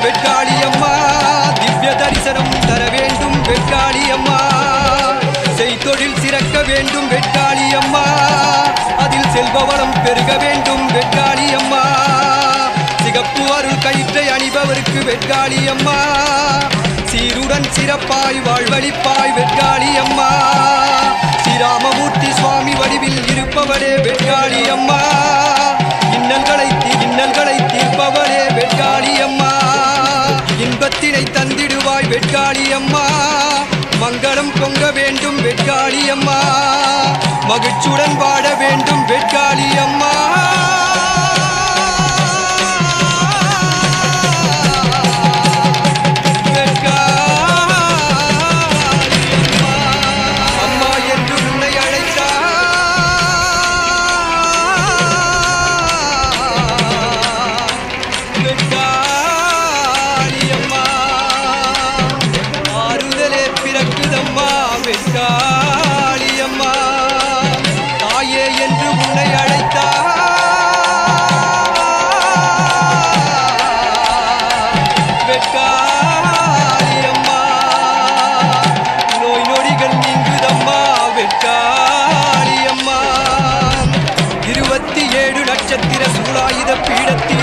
வேண்டும் வெட்காளி அம்மா. திவ்ய தரிசனம் தர வேண்டும் வெட்காளி அம்மா. செய்தொழில் சிறக்க வேண்டும் வெட்காளி அம்மா. அதில் செல்பவளம் பெருக வேண்டும் வெட்காளி அம்மா. சிகப்பு அருள் கயிற்றை அணிபவருக்கு வெட்காளி அம்மா. சீருடன் சிறப்பாய் வாழ்வழிப்பாய் வெட்காளி அம்மா. ஸ்ரீராமமூர்த்தி சுவாமி வடிவில் இருப்பவளே வெட்காளியம்மா இன்னல்களை இன்னல்களை தீர்ப்பவளே வெட்காளி அம்மா. வெட்காளி அம்மா மங்களம் பொங்க வேண்டும் வெட்காளி அம்மா. மகிழ்ச்சியுடன் வாழ வேண்டும் வெட்காளி அம்மா. என்று உன்னை அழைத்தா வெட்காரியம்மா நோய் நொடிகள் நீங்குதம்மா வெட்காரியம்மா. ஏழு நட்சத்திர சூழாயுத பீடத்தில்